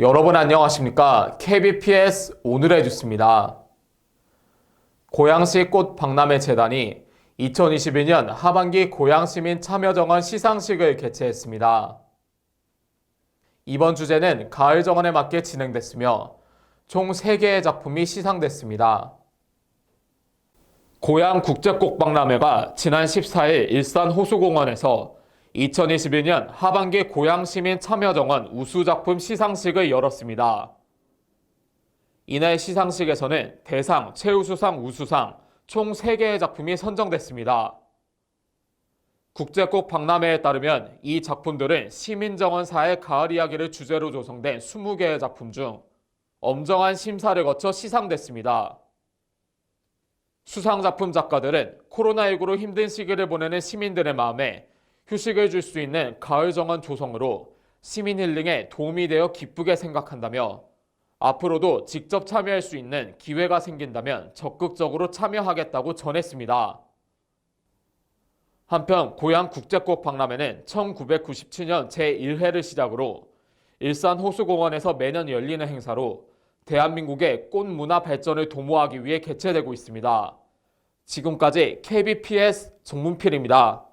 여러분 안녕하십니까? KBPS 오늘의 뉴스입니다. 고양시 꽃 박람회 재단이 2021년 하반기 고양시민 참여정원 시상식을 개최했습니다. 이번 주제는 가을 정원에 맞게 진행됐으며 총 3개의 작품이 시상됐습니다. 고양 국제꽃박람회가 지난 14일 일산 호수공원에서 2021년 하반기 고양시민 참여정원 우수작품 시상식을 열었습니다. 이날 시상식에서는 대상, 최우수상, 우수상 총 3개의 작품이 선정됐습니다. 국제꽃 박람회에 따르면 이 작품들은 시민정원사의 가을 이야기를 주제로 조성된 20개의 작품 중 엄정한 심사를 거쳐 시상됐습니다. 수상작품 작가들은 코로나19로 힘든 시기를 보내는 시민들의 마음에 휴식을 줄 수 있는 가을 정원 조성으로 시민 힐링에 도움이 되어 기쁘게 생각한다며 앞으로도 직접 참여할 수 있는 기회가 생긴다면 적극적으로 참여하겠다고 전했습니다. 한편 고양 국제꽃 박람회는 1997년 제1회를 시작으로 일산 호수공원에서 매년 열리는 행사로 대한민국의 꽃 문화 발전을 도모하기 위해 개최되고 있습니다. 지금까지 KBPS 정문필입니다.